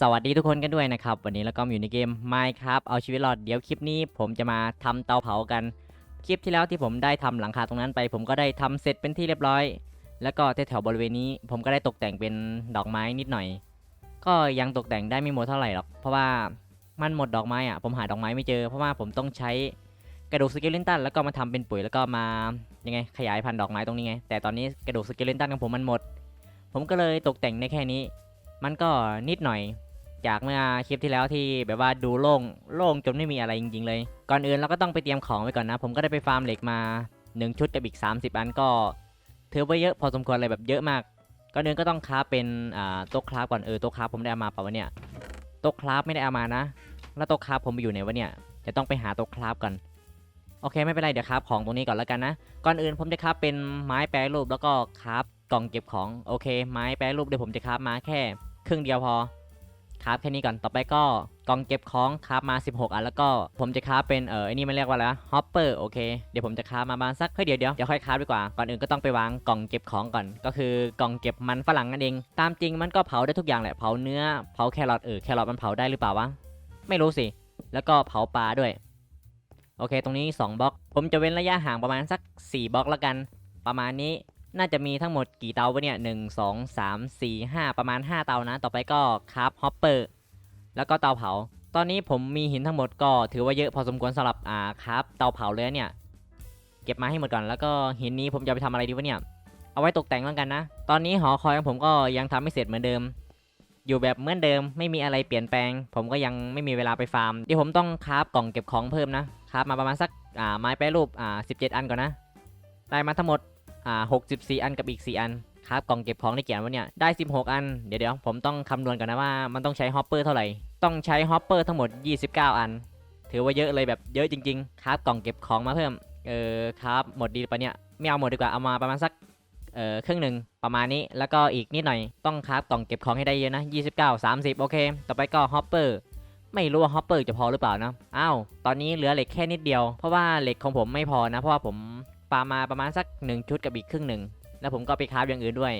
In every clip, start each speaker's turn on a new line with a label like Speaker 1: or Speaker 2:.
Speaker 1: สวัสดีทุกคนกันด้วยนะครับ วันนี้เราก็อยู่ในเกม Minecraft เอาชีวิตรอดเดี๋ยวคลิปนี้ ผมจะมาทำเตาเผากัน คลิปที่แล้วที่ผมได้ทำหลังคาตรงนั้นไป ผมก็ได้ทำเสร็จเป็นที่เรียบร้อย แล้วก็แถวๆบริเวณนี้ ผมก็ได้ตกแต่งเป็นดอกไม้นิดหน่อย ก็ยังตกแต่งได้ไม่หมดเท่าไหร่หรอกเพราะว่ามันหมดดอกไม้อะผมหาดอกไม้ไม่เจอเพราะว่าผมต้องใช้กระดูกสเกเลนตันแล้วก็มาทำเป็นปุ๋ยแล้วก็มายังไงขยายพันธุ์ดอกไม้ตรงนี้ไงแต่ตอนนี้กระดูกสเกเลนตันของผมมันหมด ผมก็เลยตกแต่งได้แค่นี้ มันก็นิดหน่อย จากเมื่อคลิปที่แล้วที่แบบว่าดูโล่งโล่งจนไม่มีอะไรจริงๆเลย ก่อนอื่นเราก็ต้องไปเตรียมของไว้ก่อนนะ ผมก็ได้ไปฟาร์มเหล็กมา 1 ชุดกับอีก 30 อันก็ถือว่าเยอะพอสมควรเลยแบบเยอะมาก ก่อนอื่นก็ต้องคราฟเป็นอ่าโต๊ะคราฟก่อนเออโต๊ะคราฟผมได้เอามาเปล่าวะเนี่ยโต๊ะคราฟไม่ได้เอามานะ แล้วโต๊ะคราฟผมไปอยู่ไหนวะเนี่ยจะต้องไปหาโต๊ะคราฟก่อนโอเคไม่เป็นไรเดี๋ยวคราฟของตรงนี้ก่อนแล้วกันนะ ก่อนอื่นผมจะคราฟเป็นไม้แปรรูปแล้วก็คราฟกล่องเก็บของโอเค ไม้แปรรูปเดี๋ยวผมจะคราฟมาแค่ครึ่งเดียวพอ คราฟแค่นี้ก่อนต่อไปก็กล่องเก็บของคราฟมา 16 อันแล้วก็ผมจะคราฟเป็นเออไอ้นี่มันเรียกว่าอะไรฮอปเปอร์โอเคเดี๋ยวผมจะคราฟมาบานสักเฮ้ยเดี๋ยวเดี๋ยวเดี๋ยวค่อยคราฟดีกว่าก่อนอื่นก็ต้องไปวางกล่องเก็บของก่อน ก็คือกล่องเก็บมันฝรั่งนั่นเอง ตามจริงมันก็เผาได้ทุกอย่างแหละเผาเนื้อเผาแครอทเออแครอทมันเผาได้หรือเปล่าวะไม่รู้สิแล้วก็เผาปลาด้วย โอเค ตรงนี้ 2บล็อก ผมจะเว้นระยะห่างประมาณสัก 4บล็อกแล้วกัน ประมาณนี้ น่าจะมีทั้งหมดกี่เตาวะเนี่ยหนึ่งสองสามสี่ห้าประมาณ 5 เตานะ ต่อไปก็คาราฟฮอปเปอร์แล้วก็เตาเผา ตอนนี้ผมมีหินทั้งหมดก็ถือว่าเยอะพอสมควรสำหรับอ่าคารับเตาเผาเลยนะเนี่ยเก็บมาให้หมดก่อนแล้วก็หินนี้ผมจะไปทำอะไรดีวะเนี่ยเอาไว้ตกแต่งแล้วกันนะ ตอนนี้หอคอยของผมก็ยังทำไม่เสร็จเหมือนเดิม อยู่แบบเหมือนเดิมไม่มีอะไรเปลี่ยนแปลง ผมก็ยังไม่มีเวลาไปฟาร์มเดี๋ยวผมต้องคราฟกล่องเก็บของเพิ่มนะคราฟมาประมาณสักอ่าไม้แปรรูปอ่า17อันก่อนนะ ได้มาทั้งหมด อ่า64อันกับอีก4อันครับกล่องเก็บของในเกียนวะเนี่ยได้ 16 อันเดี๋ยวเดี๋ยวผมต้องคำนวณก่อนนะว่ามันต้องใช้ฮอปเปอร์เท่าไหร่ ต้องใช้ฮอปเปอร์ทั้งหมด 29 อัน ถือว่าเยอะเลยแบบเยอะจริงๆ ครับกล่องเก็บของมาเพิ่มเออครับหมดดีปะเนี่ยไม่เอาหมดดีกว่าเอามาประมาณสักเออครึ่งหนึ่งประมาณนี้แล้วก็อีกนิดหน่อยต้องครับกล่องเก็บของให้ได้เยอะนะ 29 30 โอเค ต่อไปก็ฮอปเปอร์ไม่รู้ว่าฮอปเปอร์จะพอหรือเปล่านะอ้าวตอนนี้เหลือเหล็กแค่นิดเดียวเพราะว่าเหล็กของผมไม่พอนะเพราะว่าผม ฟามาประมาณสัก 1 ชุดกับอีกครึ่งหนึ่ง แล้วผมก็ไปคราฟอย่างอื่นด้วย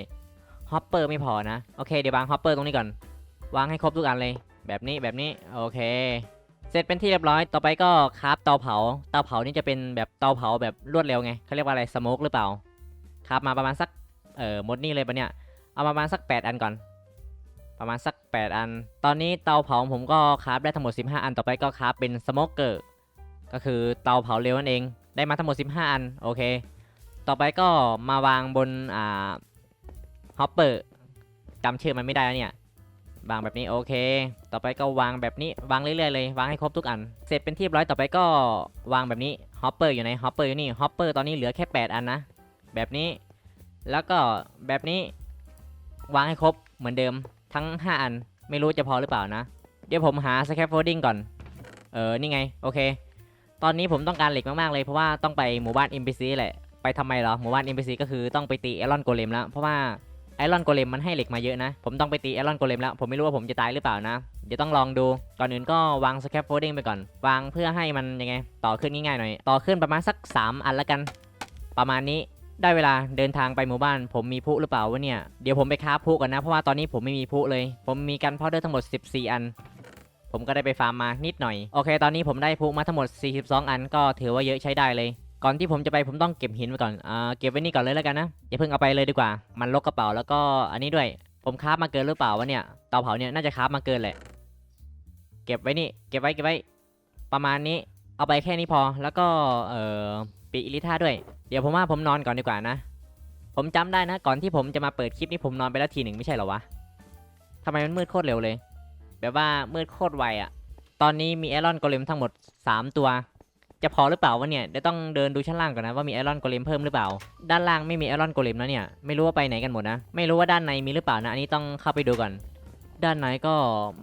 Speaker 1: ฮอปเปอร์ไม่พอนะ โอเค เดี๋ยววางฮอปเปอร์ตรงนี้ก่อน วางให้ครบทุกอันเลย แบบนี้แบบนี้ โอเค เสร็จเป็นที่เรียบร้อย ต่อไปก็คราฟเตาเผา เตาเผานี่จะเป็นแบบเตาเผาแบบรวดเร็วไงเขาเรียกว่าอะไร สโมกหรือเปล่า คราฟมาประมาณสัก เอ่อหมดนี่เลยปะเนี่ย เอามาประมาณสัก 8 อันก่อน ประมาณสัก 8 อัน ตอนนี้เตาเผาผมก็คราฟได้ทั้งหมด 15 อัน ต่อไปก็คราฟเป็นสโมกเกอร์ ก็คือเตาเผาเร็วนั่นเอง ได้มาทั้งหมด 15 อัน โอเค ต่อไปก็มาวางบน อ่าฮอปเปอร์จำชื่อมันไม่ได้แล้วเนี่ย วางแบบนี้โอเค ต่อไปก็วางแบบนี้ วางเรื่อยๆเลย วางให้ครบทุกอัน เสร็จเป็นที่เรียบร้อยต่อไปก็วางแบบนี้ฮอปเปอร์อยู่ในฮอปเปอร์อยู่นี่ฮอปเปอร์ตอนนี้เหลือแค่ 8 อันนะ แบบนี้ แล้วก็แบบนี้ วางให้ครบเหมือนเดิม ทั้ง 5 อัน ไม่รู้จะพอหรือเปล่านะ เดี๋ยวผมหา scaffolding ก่อน เออ นี่ไง โอเค ตอนนี้ผมต้องการเหล็กมากๆเลยเพราะว่าต้องไปหมู่บ้าน NPC แหละ ไปทำไมเหรอ หมู่บ้าน NPC ก็คือต้องไปตีไอรอนโกเลมแล้ว เพราะว่าไอรอนโกเลมมันให้เหล็กมาเยอะนะ ผมต้องไปตีไอรอนโกเลมแล้ว ผมไม่รู้ว่าผมจะตายหรือเปล่านะ เดี๋ยวต้องลองดู ก่อนอื่นก็วาง scaffolding ไปก่อน วางเพื่อให้มันยังไง ต่อขึ้นง่ายๆหน่อย ต่อขึ้นประมาณสัก 3 อันละกัน ประมาณนี้ ได้เวลาเดินทางไปหมู่บ้าน ผมมีพลุหรือเปล่าวะเนี่ย เดี๋ยวผมไปคราพลุก่อนนะ เพราะว่าตอนนี้ผมไม่มีพลุเลย ผมมีกันพาวเดอร์ทั้งหมด 14 อัน ผมก็ได้ไปฟาร์มมานิดหน่อย โอเค ตอนนี้ผมได้พุมาทั้งหมด 42 อันก็ถือว่าเยอะใช้ได้เลย ก่อนที่ผมจะไปผมต้องเก็บหินไว้ก่อนอ่าเก็บไว้นี่ก่อนเลยแล้วกันนะ อย่าเพิ่งเอาไปเลยดีกว่า มันลกกระเป๋าแล้วก็อันนี้ด้วย ผมคาฟมาเกินหรือเปล่าวะเนี่ย เตาเผาเนี่ยน่าจะคาฟมาเกินแหละ เก็บไว้นี่ เก็บไว้เก็บไว้ ประมาณนี้ เอาไปแค่นี้พอ แล้วก็เอ่อปีอิลิท่าด้วย เดี๋ยวผมว่าผมนอนก่อนดีกว่านะ ผมจำได้นะ ก่อนที่ผมจะมาเปิดคลิปนี้ผมนอนไปแล้วทีหนึ่งไม่ใช่เหรอวะทำไมมันมืดโคตรเร็วเลย แบบว่ามืดโคตรไวอะตอนนี้มีไอรอนโกเลมทั้งหมด 3 ตัว จะพอหรือเปล่าวะเนี่ยเดี๋ยวต้องเดินดูชั้นล่างก่อนนะว่ามีไอรอนโกเลมเพิ่มหรือเปล่า ด้านล่างไม่มีไอรอนโกเลมนะเนี่ยไม่รู้ว่าไปไหนกันหมดนะไม่รู้ว่าด้านในมีหรือเปล่านะอันนี้ต้องเข้าไปดูก่อน ด้านในก็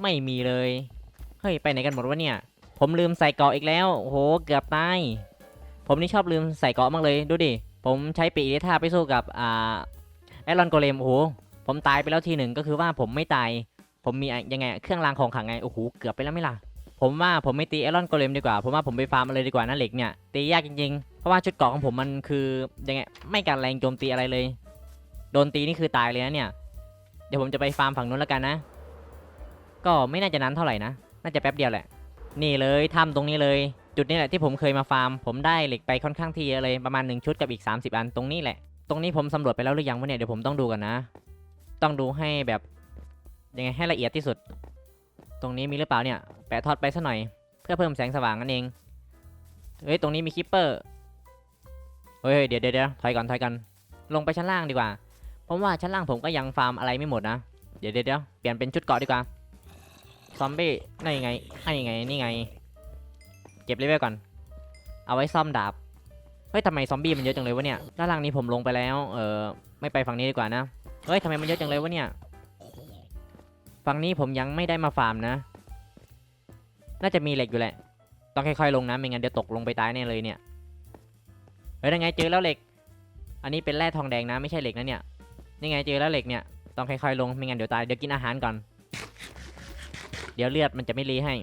Speaker 1: ไม่มีเลยเฮ้ยไปไหนกันหมดวะเนี่ย ผมลืมใส่เกราะอีกแล้วโอ้โหเกือบตายผมนี่ชอบลืมใส่เกราะมากเลยดูดิผมใช้ปีอิเลท่าไปสู้กับอ่าไอรอนโกเลมโอ้โหผมตายไปแล้วทีหนึ่งก็คือว่าผมไม่ตาย ผมมียังไงเครื่องรางของขลังไงโอ้โหเกือบไปแล้วไม่ล่ะผมว่าผมไม่ตีไอรอนโกเลมดีกว่าผมว่าผมไปฟาร์มมาเลยดีกว่านะเหล็กเนี่ยตียากจริงๆ เพราะว่าชุดเกราะของผมมันคือยังไงไม่กันแรงโจมตีอะไรเลย โดนตีนี่คือตายเลยนะเนี่ย เดี๋ยวผมจะไปฟาร์มฝั่งนู้นแล้วกันนะ ก็ไม่น่าจะนานเท่าไหร่นะ น่าจะแป๊บเดียวแหละ นี่เลยถ้ำตรงนี้เลย จุดนี้แหละที่ผมเคยมาฟาร์ม ผมได้เหล็กไปค่อนข้างทีอะเลยประมาณ1ชุดกับอีก 30 อันตรงนี้แหละ ตรงนี้ผมสำรวจไปแล้วหรือยังวะเนี่ยเดี๋ยวผมต้องดูกันนะ ต้องดูให้แบบ ยังไงให้ละเอียดที่สุด ตรงนี้มีหรือเปล่าเนี่ย แปะทอดไปสักหน่อย เพื่อเพิ่มแสงสว่างนั่นเอง เฮ้ย ตรงนี้มีคิปเปอร์เฮ้ย เดี๋ยวเดี๋ยวเดี๋ยวถอยก่อนถอยก่อนลงไปชั้นล่างดีกว่าผมว่าชั้นล่างผมก็ยังฟาร์มอะไรไม่หมดนะเดี๋ยวเดี๋ยวเดี๋ยวเปลี่ยนเป็นชุดเกาะดีกว่า ซอมบี้นี่ไงนี่ไง นี่ไง เก็บเลเวลก่อน เอาไว้ซ่อมดาบ เฮ้ยทำไมซอมบี้มันเยอะจังเลยวะเนี่ย ด้านล่างนี้ผมลงไปแล้ว เออไม่ไปฝั่งนี้ดีกว่านะ เฮ้ยทำไมมันเยอะจังเลยวะเนี่ย ฝั่งนี้ผมยังไม่ได้มาฟาร์มนะ น่าจะมีเหล็กอยู่แหละ ต้องค่อยๆลงนะไม่งั้นเดี๋ยวตกลงไปตายแน่เลยเนี่ย เฮ้ยยังไงเจอแล้วเหล็ก อันนี้เป็นแร่ทองแดงนะไม่ใช่เหล็กนะเนี่ย นี่ไงเจอแล้วเหล็กเนี่ย ต้องค่อยๆลงไม่งั้นเดี๋ยวตาย เดี๋ยวกินอาหารก่อน เดี๋ยวเลือดมันจะไม่รีให้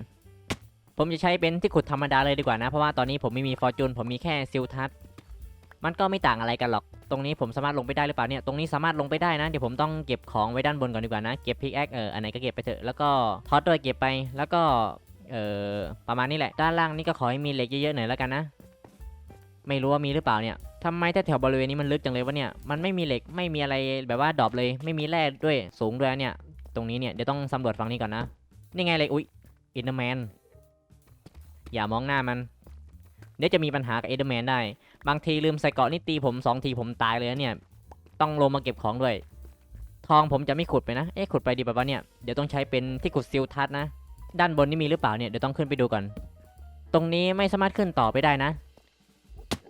Speaker 1: ผมจะใช้เป็นที่ขุดธรรมดาเลยดีกว่านะ เพราะว่าตอนนี้ผมไม่มีฟอร์จูนผมมีแค่ซิลทัส มันก็ไม่ต่างอะไรกันหรอก ตรงนี้ผมสามารถลงไปได้หรือเปล่าเนี่ย ตรงนี้สามารถลงไปได้นะ เดี๋ยวผมต้องเก็บของไว้ด้านบนก่อนดีกว่านะ เก็บพิกแอคเออ อันไหนก็เก็บไปเถอะ แล้วก็ท็อตด้วยเก็บไป แล้วก็ เออประมาณนี้แหละ ด้านล่างนี่ก็ขอให้มีเหล็กเยอะๆหน่อยแล้วกันนะ ไม่รู้ว่ามีหรือเปล่าเนี่ยทำไมแถวบริเวณนี้มันลึกจังเลยวะเนี่ย มันไม่มีเหล็ก ไม่มีอะไรแบบว่าดรอปเลย ไม่มีแร่ด้วย สูงด้วยเนี่ย ตรงนี้เนี่ย เดี๋ยวต้องสำรวจฝั่งนี้ก่อนนะ นี่ไงเลยอุ๊ยอินเดอร์แมนอย่ามองหน้ามัน เดี๋ยวจะมีปัญหากับเอเดอร์แมนได้ บางทีลืมใส่เกาะนี่ตีผมสองทีผมตายเลยเนี่ย ต้องลงมาเก็บของด้วย ทองผมจะไม่ขุดไปนะ เอ๊ะขุดไปดีแบบว่าเนี่ย เดี๋ยวต้องใช้เป็นที่ขุดซิลทัสนะ ด้านบนนี่มีหรือเปล่าเนี่ย เดี๋ยวต้องขึ้นไปดูก่อน ตรงนี้ไม่สามารถขึ้นต่อไปได้นะ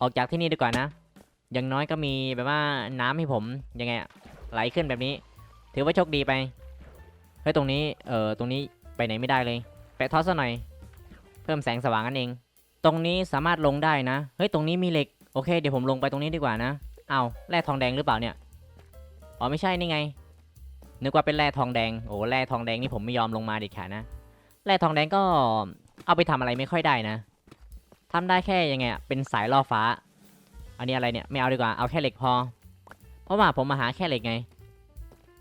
Speaker 1: ออกจากที่นี่ดีกว่านะ อย่างน้อยก็มีแบบว่าน้ำให้ผมยังไงอะไหลขึ้นแบบนี้ ถือว่าโชคดีไป เฮ้ยตรงนี้ เอ่อ ตรงนี้ไปไหนไม่ได้เลย แปะทอสซะหน่อย เพิ่มแสงสว่างนั่นเอง ตรงนี้สามารถลงได้นะ เฮ้ยตรงนี้มีเหล็ก โอเค เดี๋ยวผมลงไปตรงนี้ดีกว่านะ เอาแร่ทองแดงหรือเปล่าเนี่ย อ๋อไม่ใช่นี่ไง นึกว่าเป็นแร่ทองแดง โอ้แร่ทองแดงนี่ผมไม่ยอมลงมาเด็ดขาดนะ แร่ทองแดงก็เอาไปทำอะไรไม่ค่อยได้นะทำได้แค่ยังไงเป็นสายล่อฟ้า อันนี้อะไรเนี่ยไม่เอาดีกว่า เอาแค่เหล็กพอ เพราะว่าผมมาหาแค่เหล็กไง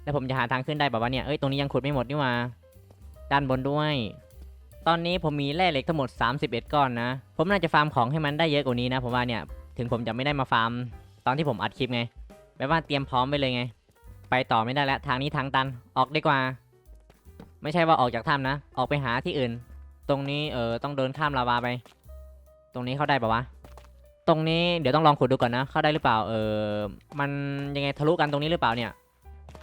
Speaker 1: แล้วผมจะหาทางขึ้นได้แบบว่าเนี่ย เอ้ยตรงนี้ยังขุดไม่หมดนี่ว่า ด้านบนด้วยตอนนี้ผมมีแร่เหล็กทั้งหมด 31 ก้อนนะ ผมน่าจะฟาร์มของให้มันได้เยอะกว่านี้นะ ผมว่าเนี่ย ถึงผมจะไม่ได้มาฟาร์ม ตอนที่ผมอัดคลิปไงแบบว่าเตรียมพร้อมไปเลยไง ไปต่อไม่ได้แล้วทางนี้ทางตันออกดีกว่า ไม่ใช่ว่าออกจากถ้ำนะ ออกไปหาที่อื่น ตรงนี้เออต้องเดินข้ามลาวาไป ตรงนี้เข้าได้ปะวะตรงนี้เดี๋ยวต้องลองขุดดูก่อนนะเข้าได้หรือเปล่าเออมันยังไงทะลุกันตรงนี้หรือเปล่าเนี่ย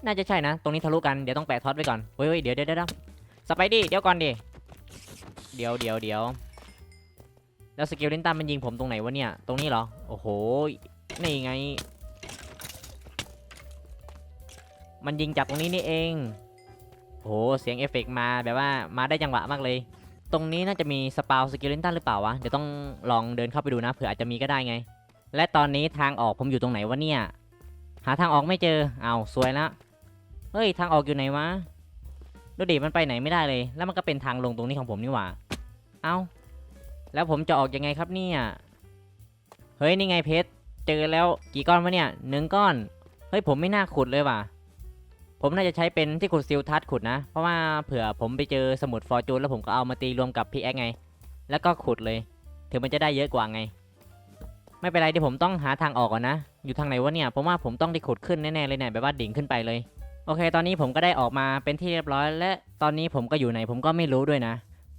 Speaker 1: น่าจะใช่นะ ตรงนี้ทะลุกันเดี๋ยวต้องแปะท็อตไว้ก่อนเฮ้ยเฮ้ยเดี๋ยวเดี๋ยวเดี๋ยวสไปดี้เดี๋ยวก่อนดิเดี๋ยวเดี๋ยวเดี๋ยว แล้วสกิลเลนตันมันยิงผมตรงไหนวะเนี่ย ตรงนี้เหรอ โอ้โห นี่ไง มันยิงจากตรงนี้นี่เอง โอ้โห เสียงเอฟเฟกต์มาแบบว่ามาได้จังหวะมากเลย ตรงนี้น่าจะมีสปาวสกิลเลนตันหรือเปล่าวะ เดี๋ยวต้องลองเดินเข้าไปดูนะเผื่ออาจจะมีก็ได้ไง และตอนนี้ทางออกผมอยู่ตรงไหนวะเนี่ย หาทางออกไม่เจอ เอาสวยละ เฮ้ย ทางออกอยู่ไหนวะ ดูดิ มันไปไหนไม่ได้เลย แล้วมันก็เป็นทางลงตรงนี้ของผมนี่หว่า เอา แล้วผมจะออกยังไงครับเนี่ย เฮ้ยนี่ไงเพชร เจอแล้วกี่ก้อนวะเนี่ยหนึ่งก้อน เฮ้ยผมไม่น่าขุดเลยว่ะ ผมน่าจะใช้เป็นที่ขุดซิลทัสขุดนะ เพราะว่าเผื่อผมไปเจอสมุดฟอร์จูนแล้วผมก็เอามาตีรวมกับพีแอคไง แล้วก็ขุดเลย ถึงมันจะได้เยอะกว่าไง ไม่เป็นไรเดี๋ยวผมต้องหาทางออกก่อนนะ อยู่ทางไหนวะเนี่ย ผมว่าผมต้องได้ขุดขึ้นแน่ๆเลยเนี่ยแบบว่าดิ่งขึ้นไปเลย โอเค ตอนนี้ผมก็ได้ออกมาเป็นที่เรียบร้อย และตอนนี้ผมก็อยู่ไหนผมก็ไม่รู้ด้วยนะ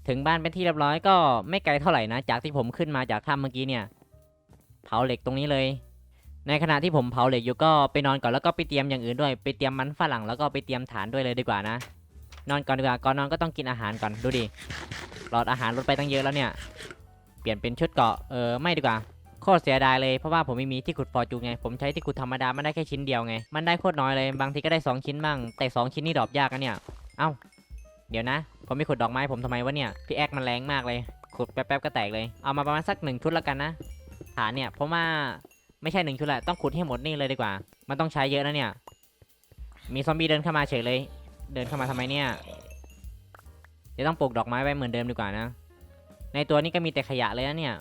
Speaker 1: ถึงบ้านเป็นที่เรียบร้อยก็ไม่ไกลเท่าไหร่นะ จากที่ผมขึ้นมาจากถ้ำเมื่อกี้เนี่ย เผาเหล็กตรงนี้เลย ในขณะที่ผมเผาเหล็กอยู่ก็ไปนอนก่อนแล้วก็ไปเตรียมอย่างอื่นด้วย ไปเตรียมมันฝรั่งแล้วก็ไปเตรียมฐานด้วยเลยดีกว่านะ นอนก่อนดีกว่าก่อนนอนก็ต้องกินอาหารก่อนดูดิหลอดอาหารลดไปตั้งเยอะแล้วเนี่ย เปลี่ยนเป็นชุดเกาะเออไม่ดีกว่าโคตรเสียดายเลยเพราะว่าผมไม่มีที่ขุดฟอร์จูไง ผมใช้ที่ขุดธรรมดามันได้แค่ชิ้นเดียวไง มันได้โคตรน้อยเลย บางทีก็ได้ 2 ชิ้นบ้าง แต่ 2 ชิ้นนี่ดรอปยากนะเนี่ย เอ้า เดี๋ยวนะ ผมไม่ขุดดอกไม้ผมทำไมวะเนี่ย พี่แอกมันแรงมากเลย ขุดแป๊บๆก็แตกเลย เอามาประมาณสักหนึ่งชุดแล้วกันนะ ฐานเนี่ยเพราะว่าไม่ใช่หนึ่งชุดแหละต้องขุดให้หมดนี่เลยดีกว่า มันต้องใช้เยอะนะเนี่ย มีซอมบี้เดินเข้ามาเฉยเลย เดินเข้ามาทำไมเนี่ย เดี๋ยวต้องปลูกดอกไม้ไว้เหมือนเดิมดีกว่านะ ในตัวนี้ก็มีแต่ขยะเลยนะเนี่ย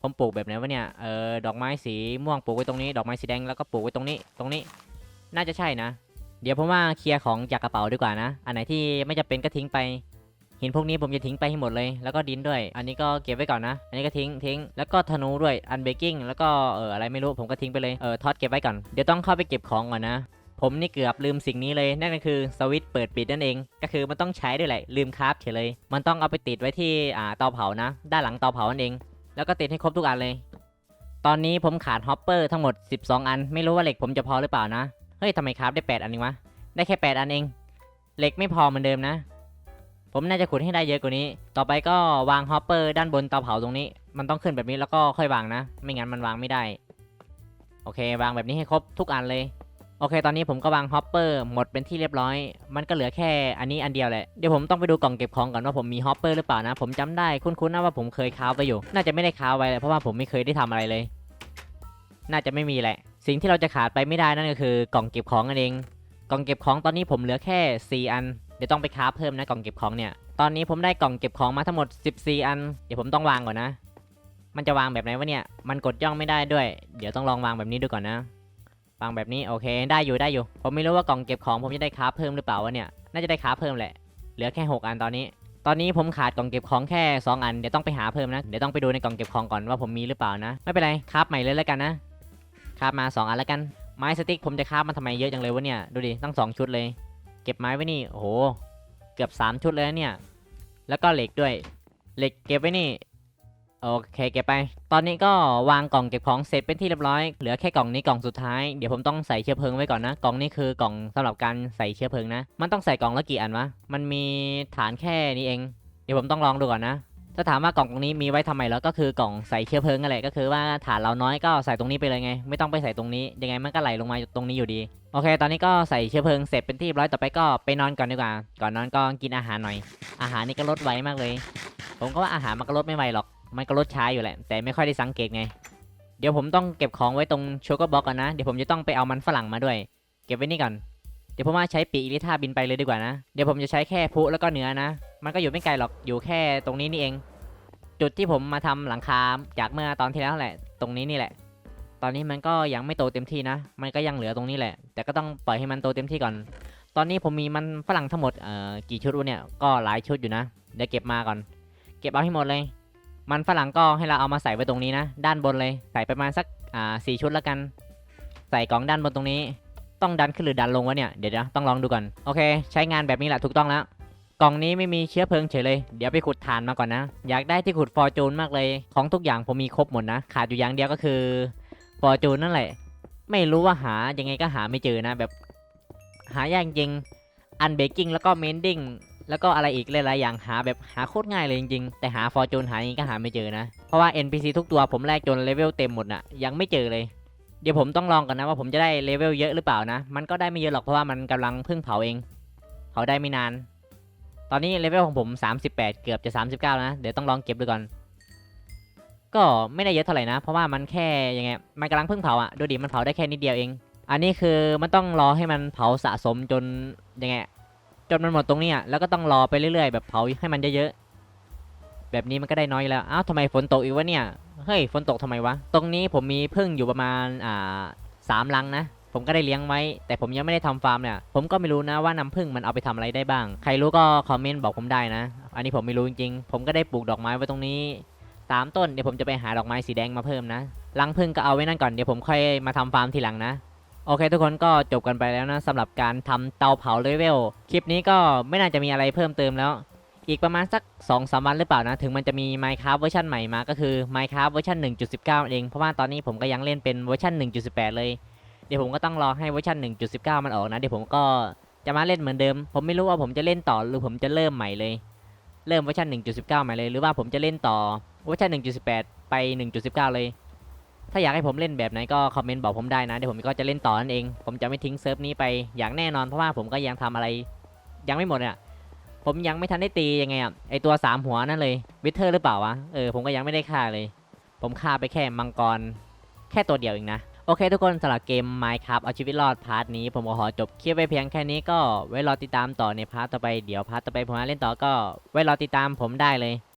Speaker 1: ผมปลูกแบบไหนวะเนี่ย เออดอกไม้สีม่วงปลูกไว้ตรงนี้ ดอกไม้สีแดงแล้วก็ปลูกไว้ตรงนี้ ตรงนี้ น่าจะใช่นะ เดี๋ยวผมว่าเคลียร์ของจากกระเป๋าดีกว่านะ อันไหนที่ไม่จะเป็นก็ทิ้งไป หินพวกนี้ผมจะทิ้งไปให้หมดเลย แล้วก็ดินด้วย อันนี้ก็เก็บไว้ก่อนนะ อันนี้ก็ทิ้งทิ้ง แล้วก็ธนูด้วย อันเบกกิ้ง แล้วก็เอออะไรไม่รู้ ผมก็ทิ้งไปเลย เออทอดเก็บไว้ก่อน เดี๋ยวต้องเข้าไปเก็บของก่อนนะ ผมนี่เกือบลืมสิ่งนี้เลย นั่นก็คือสวิตช์เปิดปิดนั่นเอง ก็คือมันต้องใช้ด้วยแหละ ลืมคราฟเฉยเลย มันต้องเอาไปติดไว้ที่อ่าเตาเผานะ ด้านหลังเตาเผานั่นเอง แล้วก็ติดให้ครบทุกอันเลย ตอนนี้ผมขาดฮอปเปอร์ทั้งหมด 12 อัน ไม่รู้ว่าเหล็กผมจะพอหรือเปล่านะ เฮ้ยทำไมคราฟได้ 8 อันเองวะ ได้แค่ 8 อันเอง เหล็กไม่พอเหมือนเดิมนะ ผมน่าจะขุดให้ได้เยอะกว่านี้ ต่อไปก็วางฮอปเปอร์ด้านบนเตาเผาตรงนี้ มันต้องขึ้นแบบนี้แล้วก็ค่อยวางนะ ไม่งั้นมันวางไม่ได้ โอเค วางแบบนี้ให้ครบทุกอันเลย โอเค ตอนนี้ผมก็วางฮอปเปอร์หมดเป็นที่เรียบร้อย มันก็เหลือแค่อันนี้อันเดียวแหละ เดี๋ยวผมต้องไปดูกล่องเก็บของก่อนว่าผมมีฮอปเปอร์หรือเปล่านะ ผมจำได้คุ้นๆนะว่าผมเคยค้าวไปอยู่ น่าจะไม่ได้ค้าวไว้เลยเพราะว่าผมไม่เคยได้ทำอะไรเลย น่าจะไม่มีแหละ สิ่งที่เราจะขาดไปไม่ได้นั่นก็คือกล่องเก็บของนั่นเอง กล่องเก็บของตอนนี้ผมเหลือแค่ 4 อัน เดี๋ยวต้องไปค้าเพิ่มนะกล่องเก็บของเนี่ย ตอนนี้ผมได้กล่องเก็บของมาทั้งหมด 14 อัน เดี๋ยวผมต้องวางก่อนนะ มันจะวางแบบไหนวะเนี่ย มันกดย่องไม่ได้ด้วย เดี๋ยวต้องลองวางแบบนี้ดูก่อนนะ วางแบบนี้โอเค ได้อยู่ได้อยู่ ผมไม่รู้ว่ากล่องเก็บของผมจะได้ค้าเพิ่มหรือเปล่าวะเนี่ย น่าจะได้ค้าเพิ่มแหละ เหลือแค่ 6 อันตอนนี้ ตอนนี้ผมขาดกล่องเก็บของแค่ 2 อัน เดี๋ยวต้องไปหาเพิ่มนะ เดี๋ยวต้องไปดูในกล่องเก็บของก่อนว่าผมมีหรือเปล่านะ ไม่เป็นไรคราฟใหม่เลยแล้วกันนะ ราฟมา 2 อันแล้วกัน ไม้สติ๊กผมจะคราฟมันทำไมเยอะจังเลยวะเนี่ย ดูดิ ตั้ง 2 ชุดเลย เก็บไม้ไว้นี่ โอ้โห เกือบ 3 ชุดเลยนะเนี่ย แล้วก็เหล็กด้วย เหล็กเก็บไว้นี่ โอเค เก็บไป ตอนนี้ก็วางกล่องเก็บของเสร็จเป็นที่เรียบร้อย เหลือแค่กล่องนี้กล่องสุดท้าย เดี๋ยวผมต้องใส่เชื้อเพลิงไว้ก่อนนะ กล่องนี้คือกล่องสำหรับการใส่เชื้อเพลิงนะ มันต้องใส่กล่องละกี่อันวะ มันมีฐานแค่นี้เอง เดี๋ยวผมต้องลองดูก่อนนะ ถ้าถามว่ากล่องตรงนี้มีไว้ทำไมแล้วก็คือกล่องใส่เชื้อเพลิงนั่นแหละก็คือว่าฐานเราน้อยก็ใส่ตรงนี้ไปเลยไง ไม่ต้องไปใส่ตรงนี้ยังไงมันก็ไหลลงมาตรงนี้อยู่ดี โอเค ตอนนี้ก็ใส่เชื้อเพลิงเสร็จเป็นที่เรียบร้อยต่อไปก็ไปนอนก่อนดีกว่า ก่อนนอนก็กินอาหารหน่อย อาหารนี่ก็ลดไวมากเลย ผมก็ว่าอาหารมันก็ลดไม่ไวหรอก มันก็ลดช้าอยู่แหละ แต่ไม่ค่อยได้สังเกตไง เดี๋ยวผมต้องเก็บของไว้ตรงโชกบ็อกก่อนนะ เดี๋ยวผมจะต้องไปเอามันฝรั่งมาด้วย เก็บไว้นี่ก่อน เดี๋ยวผมว่าใช้ปีกอิลิท่าบินไปเลยดีกว่านะ เดี๋ยวผมจะใช้แค่พุแล้วก็เนื้อนะ มันก็อยู่ไม่ไกลหรอกอยู่แค่ตรงนี้นี่เอง จุดที่ผมมาทำหลังคาจากเมื่อตอนที่แล้วแหละ ตรงนี้นี่แหละ ตอนนี้มันก็ยังไม่โตเต็มที่นะ มันก็ยังเหลือตรงนี้แหละ แต่ก็ต้องปล่อยให้มันโตเต็มที่ก่อน ตอนนี้ผมมีมันฝรั่งทั้งหมดเอ่อกี่ชุดวะเนี่ยก็หลายชุดอยู่นะเดี๋ยวเก็บมาก่อน เก็บเอาให้หมดเลย มันฝรั่งก็ให้เราเอามาใส่ไว้ตรงนี้นะ ด้านบนเลยใส่ประมาณสักอ่าสี่ชุดแล้วกัน ใส่กล่องด้านบนตรงนี้ ต้องดันขึ้นหรือดันลงวะเนี่ยเดี๋ยวนะต้องลองดูก่อนโอเค ใช้งานแบบนี้แหละถูกต้องแล้ว ล่องนี้ไม่มีเชื้อเพลิงเฉยเลย เดี๋ยวไปขุดถ่านมาก่อนนะ อยากได้ที่ขุดฟอร์จูนมากเลย ของทุกอย่างผมมีครบหมดนะ ขาดอยู่อย่างเดียวก็คือฟอร์จูนนั่นแหละ ไม่รู้ว่าหายังไงก็หาไม่เจอนะแบบ หายากจริง อันเบกกิ้งแล้วก็เมนดิ้งแล้วก็อะไรอีกหลายๆอย่างหาแบบหาโคตรง่ายเลยจริงๆ แต่หาฟอร์จูนหายังไงก็หาไม่เจอนะ เพราะว่า NPC ทุกตัวผมแลกจนเลเวลเต็มหมดน่ะยังไม่เจอเลยเดี๋ยวผมต้องลองกันนะว่าผมจะได้เลเวลเยอะหรือเปล่านะ มันก็ได้ไม่เยอะหรอกเพราะว่ามันกำลังเพิ่งเผาเอง เผาได้ไม่นาน อนนี้เลเวลของผม 38 เกือบจะ 39 นะ เดี๋ยวต้องลองเก็บดูก่อน ก็ไม่ได้เยอะเท่าไหร่นะ เพราะว่ามันแค่ยังไง มันกำลังเพิ่งเผาอะดูดิ มันเผาได้แค่นิดเดียวเอง อันนี้คือมันต้องรอให้มันเผาสะสมจนยังไง จนมันหมดตรงนี้อะแล้วก็ต้องรอไปเรื่อยๆ แบบเผาให้มันเยอะๆ แบบนี้มันก็ได้น้อยแล้ว อ้าวทำไมฝนตกอีกวะเนี่ย เฮ้ย ฝนตกทำไมวะ ตรงนี้ผมมีพึ่งอยู่ประมาณอ่าสามลังนะ ผมก็ได้เลี้ยงไว้ แต่ผมยังไม่ได้ทำฟาร์มเนี่ย ผมก็ไม่รู้นะว่าน้ำผึ้งมันเอาไปทำอะไรได้บ้าง ใครรู้ก็คอมเมนต์บอกผมได้นะ อันนี้ผมไม่รู้จริงๆ ผมก็ได้ปลูกดอกไม้ไว้ตรงนี้สามต้นเดี๋ยวผมจะไปหาดอกไม้สีแดงมาเพิ่มนะรังผึ้งก็เอาไว้นั่นก่อนเดี๋ยวผมค่อยมาทำฟาร์มทีหลังนะโอเคทุกคนก็จบกันไปแล้วนะสำหรับการทำเตาเผาเลเวลคลิปนี้ก็ไม่น่าจะมีอะไรเพิ่มเติมแล้ว อีกประมาณสัก2อสวันหรือเปล่านะ ถึงมันจะมี Minecraft เวอร์ชันใหม่มาก็คือ Minecraft เวอร์ชัน1.19 เอง เพราะว่าตอนนี้ผมก็ยังเล่นเป็นเวอร์ชัน1.18 เลย เดี๋ยวผมก็ต้องรอให้เวอร์ชัน1.19 มันออกนะ เดี๋ยวผมก็จะมาเล่นเหมือนเดิม ผมไม่รู้ว่าผมจะเล่นต่อหรือผมจะเริ่มใหม่เลย เริ่มเวอร์ชัน1.19 ใหม่เลย หรือว่าผมจะเล่นต่อเวอร์ชัน1.18 ไป 1.19 เลย ถ้าอยากให้ผมเล่นแบบไหนก็คอมเมนต์บอกผมได้นะ เดี๋ยวผมก็จะเล่นต่อนั่นเอง ผมจะไม่ทิ้งเซิร์ฟนี้ไปอย่างแน่นอน เพราะว่าผมก็ยังทำอะไร ยังไม่หมดอะ ผมยังไม่ทันได้ตียังไงอะ ไอตัวสามหัวนั่นเลย วิเทอร์หรือเปล่าวะ เออ ผมก็ยังไม่ได้ฆ่าเลย ผมฆ่าไปแค่มังกร แค่ตัวเดียวเองนะ โอเคทุกคนสำหรับเกม Minecraft เอาชีวิตรอดพาร์ทนี้ผมก็ขอจบคลิปไปเพียงแค่นี้ก็ไว้รอติดตามต่อในพาร์ทต่อไปเดี๋ยวพาร์ทต่อไปผมมาเล่นต่อก็ไว้รอติดตามผมได้เลย